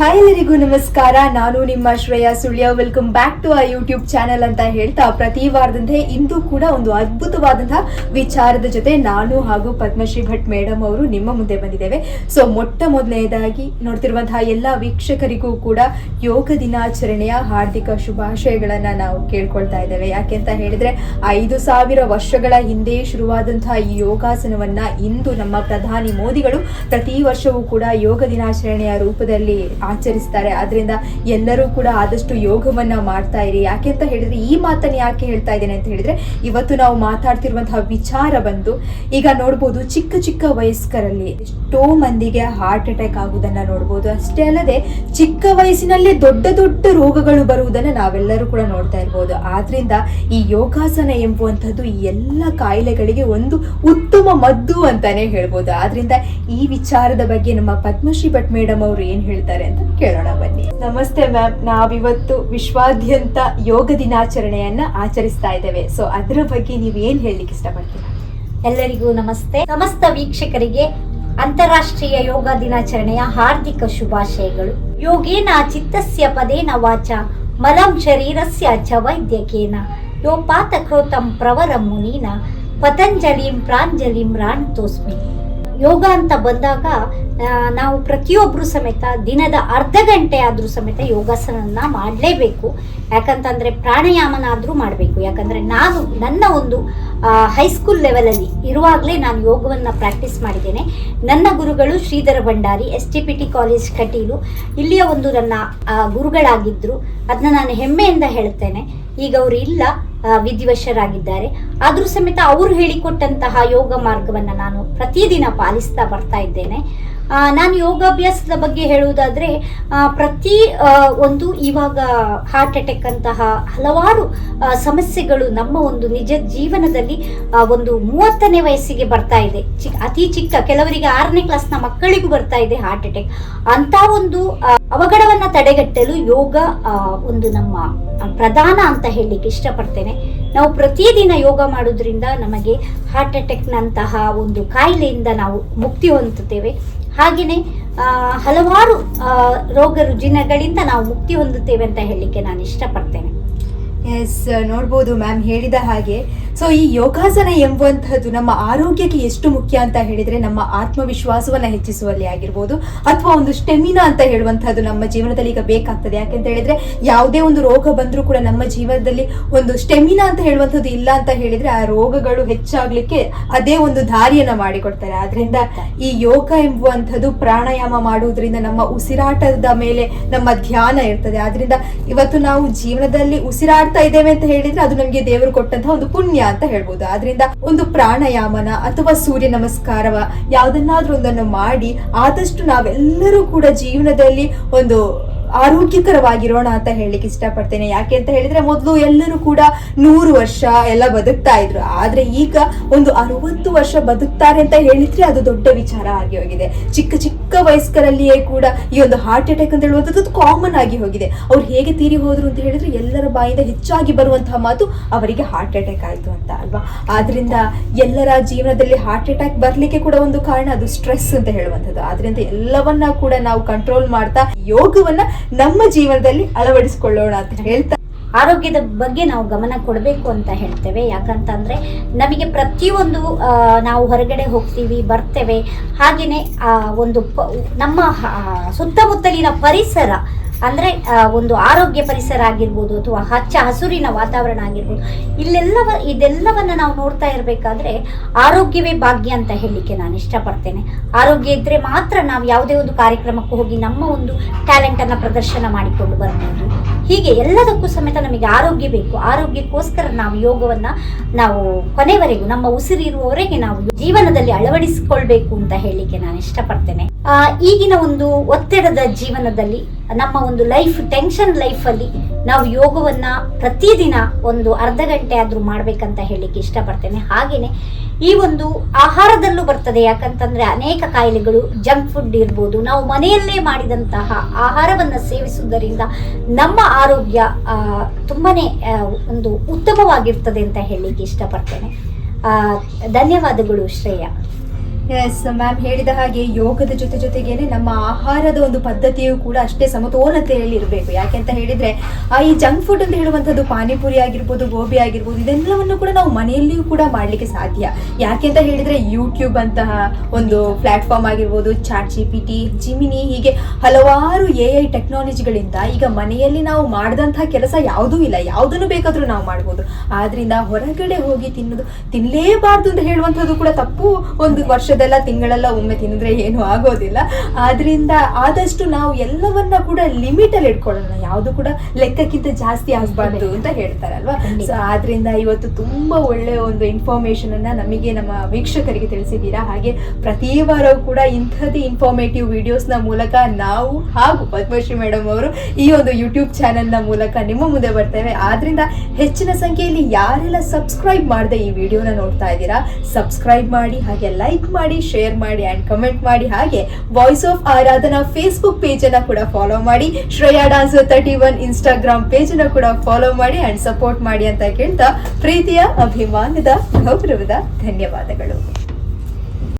Hi ಎಲ್ಲರಿಗೂ ನಮಸ್ಕಾರ. ನಾನು ನಿಮ್ಮ Shreya Sullia. Welcome back to ಆ ಯೂಟ್ಯೂಬ್ ಚಾನೆಲ್ ಅಂತ ಹೇಳ್ತಾ ಪ್ರತಿ ವಾರದಂತೆ ಇಂದು ಕೂಡ ಒಂದು ಅದ್ಭುತವಾದಂತಹ ವಿಚಾರದ ಜೊತೆ ನಾನು ಹಾಗೂ ಪದ್ಮಶ್ರೀ ಭಟ್ ಮೇಡಮ್ ಅವರು ನಿಮ್ಮ ಮುಂದೆ ಬಂದಿದ್ದೇವೆ. ಸೊ ಮೊಟ್ಟ ಮೊದಲನೇದಾಗಿ ನೋಡ್ತಿರುವಂತಹ ಎಲ್ಲ ವೀಕ್ಷಕರಿಗೂ ಕೂಡ ಯೋಗ ದಿನಾಚರಣೆಯ ಹಾರ್ದಿಕ ಶುಭಾಶಯಗಳನ್ನ ನಾವು ಕೇಳ್ಕೊಳ್ತಾ ಇದ್ದೇವೆ. ಯಾಕೆ ಅಂತ ಹೇಳಿದ್ರೆ, ಐದು ಸಾವಿರ ವರ್ಷಗಳ ಹಿಂದೆ ಶುರುವಾದಂತಹ ಈ ಯೋಗಾಸನವನ್ನ ಇಂದು ನಮ್ಮ ಪ್ರಧಾನಿ ಮೋದಿಗಳು ಪ್ರತಿ ವರ್ಷವೂ ಕೂಡ ಯೋಗ ದಿನಾಚರಣೆಯ ರೂಪದಲ್ಲಿ ಆಚರಿಸ್ತಾರೆ. ಆದ್ರಿಂದ ಎಲ್ಲರೂ ಕೂಡ ಆದಷ್ಟು ಯೋಗವನ್ನ ಮಾಡ್ತಾ ಇರಿ. ಯಾಕೆ ಅಂತ ಹೇಳಿದ್ರೆ ಈ ಮಾತನ್ನು ಯಾಕೆ ಹೇಳ್ತಾ ಇದ್ದೇನೆ ಅಂತ ಹೇಳಿದ್ರೆ, ಇವತ್ತು ನಾವು ಮಾತಾಡ್ತಿರುವಂತಹ ವಿಚಾರ ಬಂದು ಈಗ ನೋಡ್ಬೋದು ಚಿಕ್ಕ ಚಿಕ್ಕ ವಯಸ್ಕರಲ್ಲಿ ಎಷ್ಟೋ ಮಂದಿಗೆ ಹಾರ್ಟ್ ಅಟ್ಯಾಕ್ ಆಗುವುದನ್ನ ನೋಡ್ಬೋದು. ಅಷ್ಟೇ ಅಲ್ಲದೆ ಚಿಕ್ಕ ವಯಸ್ಸಿನಲ್ಲೇ ದೊಡ್ಡ ದೊಡ್ಡ ರೋಗಗಳು ಬರುವುದನ್ನ ನಾವೆಲ್ಲರೂ ಕೂಡ ನೋಡ್ತಾ ಇರ್ಬೋದು. ಆದ್ರಿಂದ ಈ ಯೋಗಾಸನ ಎಂಬುವಂಥದ್ದು ಈ ಎಲ್ಲ ಕಾಯಿಲೆಗಳಿಗೆ ಒಂದು ಉತ್ತಮ ಮದ್ದು ಅಂತಾನೆ ಹೇಳ್ಬೋದು. ಆದ್ರಿಂದ ಈ ವಿಚಾರದ ಬಗ್ಗೆ ನಮ್ಮ ಪದ್ಮಶ್ರೀ ಭಟ್ ಮೇಡಮ್ ಅವರು ಏನು ಹೇಳ್ತಾರೆ ಅಂತ ಕೇಳೋಣ ಬನ್ನಿ. ನಮಸ್ತೆ ಮ್ಯಾಮ್, ನಾವಿವತ್ತು ವಿಶ್ವಾದ್ಯಂತ ಯೋಗ ದಿನಾಚರಣೆಯನ್ನ ಆಚರಿಸ್ತಾ ಇದ್ದೇವೆ. ಸೊ ಅದರ ಬಗ್ಗೆ ನೀವು ಏನ್ ಹೇಳಲಿಕ್ಕೆ ಇಷ್ಟಪಡ್ತೀರಾ? ಎಲ್ಲರಿಗೂ ನಮಸ್ತೆ. ಸಮಸ್ತ ವೀಕ್ಷಕರಿಗೆ ಅಂತಾರಾಷ್ಟ್ರೀಯ ಯೋಗ ದಿನಾಚರಣೆಯ ಹಾರ್ದಿಕ ಶುಭಾಶಯಗಳು. ಯೋಗೇನ ಚಿತ್ತಸ್ಯ ಪದೇನ ವಾಚ, ಮಲಂ ಶರೀರಸ್ಯ ಚ ವೈದ್ಯಕೇನ. ಯೋಪಾತ ಕೃತಂ ಪ್ರವರ ಮುನೀನ, ಪತಂಜಲಿಂ ಪ್ರಾಂಜಲಿಂ ರಾಣಿತೋಸ್ಮಿ. ಯೋಗ ಅಂತ ಬಂದಾಗ ನಾವು ಪ್ರತಿಯೊಬ್ಬರು ಸಮೇತ ದಿನದ ಅರ್ಧ ಗಂಟೆ ಆದರೂ ಸಮೇತ ಯೋಗಾಸನನ ಮಾಡಲೇಬೇಕು. ಯಾಕಂತಂದರೆ ಪ್ರಾಣಾಯಾಮನಾದರೂ ಮಾಡಬೇಕು. ಯಾಕಂದ್ರೆ ನಾನು ನನ್ನ ಒಂದು ಹೈಸ್ಕೂಲ್ ಲೆವೆಲಲ್ಲಿ ಇರುವಾಗಲೇ ನಾನು ಯೋಗವನ್ನು ಪ್ರಾಕ್ಟೀಸ್ ಮಾಡಿದ್ದೇನೆ. ನನ್ನ ಗುರುಗಳು Shridhara Bhandari S T P T college Kateel, ಇಲ್ಲಿಯ ಒಂದು ನನ್ನ ಗುರುಗಳಾಗಿದ್ದರು ಅದನ್ನ ನಾನು ಹೆಮ್ಮೆಯಿಂದ ಹೇಳ್ತೇನೆ. ಈಗ ಅವರು ಇಲ್ಲ. ವಿಧಿವಶರಾಗಿದ್ದಾರೆ. ಆದರೂ ಸಮೇತ ಅವರು ಹೇಳಿಕೊಟ್ಟಂತಹ ಯೋಗ ಮಾರ್ಗವನ್ನು ನಾನು ಪ್ರತಿದಿನ ಪಾಲಿಸ್ತಾ ಬರ್ತಾ ಇದ್ದೇನೆ. ನಾನು ಯೋಗಾಭ್ಯಾಸದ ಬಗ್ಗೆ ಹೇಳುವುದಾದರೆ ಪ್ರತಿ ಒಂದು ಇವಾಗ ಹಾರ್ಟ್ ಅಟ್ಯಾಕ್ ಅಂತಹ ಹಲವಾರು ಸಮಸ್ಯೆಗಳು ನಮ್ಮ ಒಂದು ನಿಜ ಜೀವನದಲ್ಲಿ ಒಂದು ಮೂವತ್ತನೇ ವಯಸ್ಸಿಗೆ ಬರ್ತಾ ಇದೆ. ಚಿಕ್ಕ ಅತಿ ಚಿಕ್ಕ, ಕೆಲವರಿಗೆ ಆರನೇ ಕ್ಲಾಸ್ನ ಮಕ್ಕಳಿಗೂ ಬರ್ತಾ ಇದೆ ಹಾರ್ಟ್ ಅಟ್ಯಾಕ್ ಅಂತ ಒಂದು ಅವಘಡವನ್ನ ತಡೆಗಟ್ಟಲು ಯೋಗ ಒಂದು ನಮ್ಮ ಪ್ರಧಾನ ಅಂತ ಹೇಳಲಿಕ್ಕೆ ಇಷ್ಟಪಡ್ತೇನೆ. ನಾವು ಪ್ರತಿದಿನ ಯೋಗ ಮಾಡೋದ್ರಿಂದ ನಮಗೆ ಹಾರ್ಟ್ ಅಟ್ಯಾಕ್ನಂತಹ ಒಂದು ಕಾಯಿಲೆಯಿಂದ ನಾವು ಮುಕ್ತಿ ಹೊಂದುತ್ತೇವೆ. ಹಾಗೆಯೇ ಹಲವಾರು ರೋಗ ರುಜಿನಗಳಿಂದ ನಾವು ಮುಕ್ತಿ ಹೊಂದುತ್ತೇವೆ ಅಂತ ಹೇಳಲಿಕ್ಕೆ ನಾನು ಇಷ್ಟಪಡ್ತೇನೆ. ಎಸ್ ನೋಡ್ಬೋದು ಮ್ಯಾಮ್ ಹೇಳಿದ ಹಾಗೆ. ಸೊ ಈ ಯೋಗಾಸನ ಎಂಬುವಂಥದ್ದು ನಮ್ಮ ಆರೋಗ್ಯಕ್ಕೆ ಎಷ್ಟು ಮುಖ್ಯ ಅಂತ ಹೇಳಿದ್ರೆ ನಮ್ಮ ಆತ್ಮವಿಶ್ವಾಸವನ್ನ ಹೆಚ್ಚಿಸುವಲ್ಲಿ ಆಗಿರ್ಬೋದು, ಅಥವಾ ಒಂದು ಸ್ಟೆಮಿನಾ ಅಂತ ಹೇಳುವಂಥದ್ದು ನಮ್ಮ ಜೀವನದಲ್ಲಿ ಈಗ ಬೇಕಾಗ್ತದೆ. ಯಾಕೆಂತ ಹೇಳಿದ್ರೆ, ಯಾವುದೇ ಒಂದು ರೋಗ ಬಂದರೂ ಕೂಡ ನಮ್ಮ ಜೀವನದಲ್ಲಿ ಒಂದು ಸ್ಟೆಮಿನಾ ಅಂತ ಹೇಳುವಂಥದ್ದು ಇಲ್ಲ ಅಂತ ಹೇಳಿದ್ರೆ, ಆ ರೋಗಗಳು ಹೆಚ್ಚಾಗ್ಲಿಕ್ಕೆ ಅದೇ ಒಂದು ದಾರಿಯನ್ನು ಮಾಡಿಕೊಡ್ತಾರೆ. ಆದ್ದರಿಂದ ಈ ಯೋಗ ಎಂಬುವಂಥದ್ದು ಪ್ರಾಣಾಯಾಮ ಮಾಡುವುದರಿಂದ ನಮ್ಮ ಉಸಿರಾಟದ ಮೇಲೆ ನಮ್ಮ ಧ್ಯಾನ ಇರ್ತದೆ. ಆದ್ದರಿಂದ ಇವತ್ತು ನಾವು ಜೀವನದಲ್ಲಿ ಉಸಿರಾಡ್ತಾ ಇದ್ದೇವೆ ಅಂತ ಹೇಳಿದ್ರೆ ಅದು ನಮಗೆ ದೇವರು ಕೊಟ್ಟಂತಹ ಒಂದು ಪುಣ್ಯ ಅಂತ ಹೇಳ್ಬೋದು. ಆದ್ರಿಂದ ಒಂದು ಪ್ರಾಣಾಯಾಮನ ಅಥವಾ ಸೂರ್ಯ ನಮಸ್ಕಾರವ ಯಾವ್ದನ್ನಾದ್ರೂ ಒಂದನ್ನು ಮಾಡಿ ಆದಷ್ಟು ನಾವೆಲ್ಲರೂ ಕೂಡ ಜೀವನದಲ್ಲಿ ಒಂದು ಆರೋಗ್ಯಕರವಾಗಿರೋಣ ಅಂತ ಹೇಳಲಿಕ್ಕೆ ಇಷ್ಟಪಡ್ತೇನೆ. ಯಾಕೆ ಅಂತ ಹೇಳಿದ್ರೆ ಮೊದಲು ಎಲ್ಲರೂ ಕೂಡ ನೂರು ವರ್ಷ ಎಲ್ಲ ಬದುಕ್ತಾ ಇದ್ರು. ಆದ್ರೆ ಈಗ ಒಂದು ಅರವತ್ತು ವರ್ಷ ಬದುಕ್ತಾರೆ ಅಂತ ಹೇಳಿದ್ರೆ ಅದು ದೊಡ್ಡ ವಿಚಾರ ಆಗಿ ಹೋಗಿದೆ. ಚಿಕ್ಕ ಚಿಕ್ಕ ವಯಸ್ಕರಲ್ಲಿಯೇ ಕೂಡ ಈ ಒಂದು ಹಾರ್ಟ್ ಅಟ್ಯಾಕ್ ಅಂತ ಹೇಳುವಂಥದ್ದು ಕಾಮನ್ ಆಗಿ ಹೋಗಿದೆ. ಅವ್ರು ಹೇಗೆ ತೀರಿ ಹೋದ್ರು ಅಂತ ಹೇಳಿದ್ರೆ ಎಲ್ಲರ ಬಾಯಿಂದ ಹೆಚ್ಚಾಗಿ ಬರುವಂತಹ ಮಾತು ಅವರಿಗೆ ಹಾರ್ಟ್ ಅಟ್ಯಾಕ್ ಆಯ್ತು ಅಂತ ಅಲ್ವಾ? ಆದ್ರಿಂದ ಎಲ್ಲರ ಜೀವನದಲ್ಲಿ ಹಾರ್ಟ್ ಅಟ್ಯಾಕ್ ಬರ್ಲಿಕ್ಕೆ ಕೂಡ ಒಂದು ಕಾರಣ ಅದು ಸ್ಟ್ರೆಸ್ ಅಂತ ಹೇಳುವಂಥದ್ದು. ಆದ್ರಿಂದ ಎಲ್ಲವನ್ನ ಕೂಡ ನಾವು ಕಂಟ್ರೋಲ್ ಮಾಡ್ತಾ ಯೋಗವನ್ನ ನಮ್ಮ ಜೀವನದಲ್ಲಿ ಅಳವಡಿಸಿಕೊಳ್ಳೋಣ ಅಂತ ಹೇಳ್ತಾ ಆರೋಗ್ಯದ ಬಗ್ಗೆ ನಾವು ಗಮನ ಕೊಡಬೇಕು ಅಂತ ಹೇಳ್ತೇವೆ. ಯಾಕಂತಂದರೆ ನಮಗೆ ಪ್ರತಿಯೊಂದು ನಾವು ಹೊರಗಡೆ ಹೋಗ್ತೀವಿ, ಬರ್ತೇವೆ. ಹಾಗೆಯೇ ಒಂದು ಪ- ನಮ್ಮ ಸುತ್ತಮುತ್ತಲಿನ ಪರಿಸರ ಅಂದ್ರೆ ಒಂದು ಆರೋಗ್ಯ ಪರಿಸರ ಆಗಿರ್ಬೋದು ಅಥವಾ ಹಚ್ಚ ಹಸುರಿನ ವಾತಾವರಣ ಆಗಿರ್ಬೋದು, ಇಲ್ಲೆಲ್ಲವ, ಇದೆಲ್ಲವನ್ನ ನಾವು ನೋಡ್ತಾ ಇರಬೇಕಾದ್ರೆ ಆರೋಗ್ಯವೇ ಭಾಗ್ಯ ಅಂತ ಹೇಳಲಿಕ್ಕೆ ನಾನು ಇಷ್ಟಪಡ್ತೇನೆ. ಆರೋಗ್ಯ ಇದ್ರೆ ಮಾತ್ರ ನಾವು ಯಾವುದೇ ಒಂದು ಕಾರ್ಯಕ್ರಮಕ್ಕೂ ಹೋಗಿ ನಮ್ಮ ಒಂದು ಟ್ಯಾಲೆಂಟ್ ಅನ್ನ ಪ್ರದರ್ಶನ ಮಾಡಿಕೊಂಡು ಬರ್ಬೋದು. ಹೀಗೆ ಎಲ್ಲದಕ್ಕೂ ಸಮೇತ ನಮಗೆ ಆರೋಗ್ಯ ಬೇಕು. ಆರೋಗ್ಯಕ್ಕೋಸ್ಕರ ನಾವು ಯೋಗವನ್ನ ನಾವು ಕೊನೆವರೆಗೂ, ನಮ್ಮ ಉಸಿರಿರುವವರೆಗೆ ನಾವು ಜೀವನದಲ್ಲಿ ಅಳವಡಿಸಿಕೊಳ್ಬೇಕು ಅಂತ ಹೇಳಲಿಕ್ಕೆ ನಾನು ಇಷ್ಟಪಡ್ತೇನೆ. ಈಗಿನ ಒಂದು ಒತ್ತಡದ ಜೀವನದಲ್ಲಿ, ನಮ್ಮ ಒಂದು ಲೈಫ್ ಟೆನ್ಷನ್ ಲೈಫಲ್ಲಿ ನಾವು ಯೋಗವನ್ನ ಪ್ರತಿದಿನ ಒಂದು ಅರ್ಧ ಗಂಟೆ ಆದ್ರೂ ಮಾಡ್ಬೇಕಂತ ಹೇಳಲಿಕ್ಕೆ ಇಷ್ಟಪಡ್ತೇನೆ. ಹಾಗೇನೆ ಈ ಒಂದು ಆಹಾರದಲ್ಲೂ ಬರ್ತದೆ. ಯಾಕಂತಂದ್ರೆ ಅನೇಕ ಕಾಯಿಲೆಗಳು ಜಂಕ್ ಫುಡ್ ಇರ್ಬೋದು, ನಾವು ಮನೆಯಲ್ಲೇ ಮಾಡಿದಂತಹ ಆಹಾರವನ್ನ ಸೇವಿಸುವುದರಿಂದ ನಮ್ಮ ಆರೋಗ್ಯ ತುಂಬಾನೇ ಒಂದು ಉತ್ತಮವಾಗಿರ್ತದೆ ಅಂತ ಹೇಳಲಿಕ್ಕೆ ಇಷ್ಟಪಡ್ತೇನೆ. ಧನ್ಯವಾದಗಳು ಶ್ರೇಯ. ಎಸ್ ಮ್ಯಾಮ್ ಹೇಳಿದ ಹಾಗೆ ಯೋಗದ ಜೊತೆ ಜೊತೆಗೇನೆ ನಮ್ಮ ಆಹಾರದ ಒಂದು ಪದ್ಧತಿಯು ಕೂಡ ಅಷ್ಟೇ ಸಮತೋಲತೆಯಲ್ಲಿ ಇರಬೇಕು. ಯಾಕೆಂತ ಹೇಳಿದ್ರೆ, ಆ ಈ ಜಂಕ್ ಫುಡ್ ಅಂತ ಹೇಳುವಂಥದ್ದು ಪಾನಿಪುರಿ ಆಗಿರ್ಬೋದು, ಗೋಬಿ ಆಗಿರ್ಬೋದು, ಇದೆಲ್ಲವನ್ನು ಕೂಡ ನಾವು ಮನೆಯಲ್ಲಿಯೂ ಕೂಡ ಮಾಡಲಿಕ್ಕೆ ಸಾಧ್ಯ. ಯಾಕೆ ಅಂತ ಹೇಳಿದ್ರೆ ಯೂಟ್ಯೂಬ್ ಅಂತಹ ಒಂದು ಪ್ಲಾಟ್ಫಾರ್ಮ್ ಆಗಿರ್ಬೋದು chat G P T Gemini ಹೀಗೆ ಹಲವಾರು ಎ ಐ ಟೆಕ್ನಾಲಜಿಗಳಿಂದ ಈಗ ಮನೆಯಲ್ಲಿ ನಾವು ಮಾಡಿದಂತಹ ಕೆಲಸ ಯಾವುದೂ ಇಲ್ಲ. ಯಾವುದನ್ನು ಬೇಕಾದರೂ ನಾವು ಮಾಡ್ಬೋದು. ಆದ್ರಿಂದ ಹೊರಗಡೆ ಹೋಗಿ ತಿನ್ನೋದು ತಿನ್ನಲೇಬಾರ್ದು ಅಂತ ಹೇಳುವಂಥದ್ದು ಕೂಡ ತಪ್ಪು ಒಂದು ವರ್ಷದೆಲ್ಲ ತಿಂಗಳೆಲ್ಲ ಒಮ್ಮೆ ತಿಂದ್ರೆ ಏನು ಆಗೋದಿಲ್ಲ. ಆದ್ರಿಂದ ಆದಷ್ಟು ನಾವು ಎಲ್ಲವನ್ನ ಕೂಡ ಲಿಮಿಟ್ ಅಲ್ಲಿ ಇಟ್ಕೊಳ್ಳೋಣ. ಯಾವುದು ಕೂಡ ಲೆಕ್ಕಕ್ಕಿಂತ ಜಾಸ್ತಿ ಆಗಬಾರ್ದು ಅಂತ ಹೇಳ್ತಾರಲ್ವಾ. ಸೊ ಆದ್ರಿಂದ ಇವತ್ತು ತುಂಬಾ ಒಳ್ಳೆ ಒಂದು ಇನ್ಫಾರ್ಮೇಶನ್ ಅನ್ನ ನಮಗೆ ನಮ್ಮ ವೀಕ್ಷಕರಿಗೆ ತಿಳಿಸಿದ್ದೀರಾ? ಹಾಗೆ ಪ್ರತಿ ವಾರವೂ ಕೂಡ ಇಂಥದ್ದೇ ಇನ್ಫಾರ್ಮೇಟಿವ್ ವಿಡಿಯೋಸ್ನ ಮೂಲಕ ನಾವು ಹಾಗೂ ಪದ್ಮಶ್ರೀ ಮೇಡಮ್ ಅವರು ಈ ಒಂದು ಯೂಟ್ಯೂಬ್ ಚಾನೆಲ್ನ ಮೂಲಕ ನಿಮ್ಮ ಮುಂದೆ ಬರ್ತೇವೆ. ಆದ್ರಿಂದ ಹೆಚ್ಚಿನ ಸಂಖ್ಯೆಯಲ್ಲಿ ಯಾರೆಲ್ಲ ಸಬ್ಸ್ಕ್ರೈಬ್ ಮಾಡದೆ ಈ ವಿಡಿಯೋನ ನೋಡ್ತಾ ಇದ್ದೀರಾ ಸಬ್ಸ್ಕ್ರೈಬ್ ಮಾಡಿ ಹಾಗೆ ಲೈಕ್ ಮಾಡಿ ಶೇರ್ ಮಾಡಿ ಅಂಡ್ ಕಮೆಂಟ್ ಮಾಡಿ. ಹಾಗೆ voice of Aradhana Facebook page ಅನ್ನ ಕೂಡ ಫಾಲೋ ಮಾಡಿ. Shreya dance thirty one Instagram page ಕೂಡ ಫಾಲೋ ಮಾಡಿ ಅಂಡ್ ಸಪೋರ್ಟ್ ಮಾಡಿ ಅಂತ ಕೇಳ್ತಾ ಪ್ರೀತಿಯ, ಅಭಿಮಾನದ, ಗೌರವದ ಧನ್ಯವಾದಗಳು.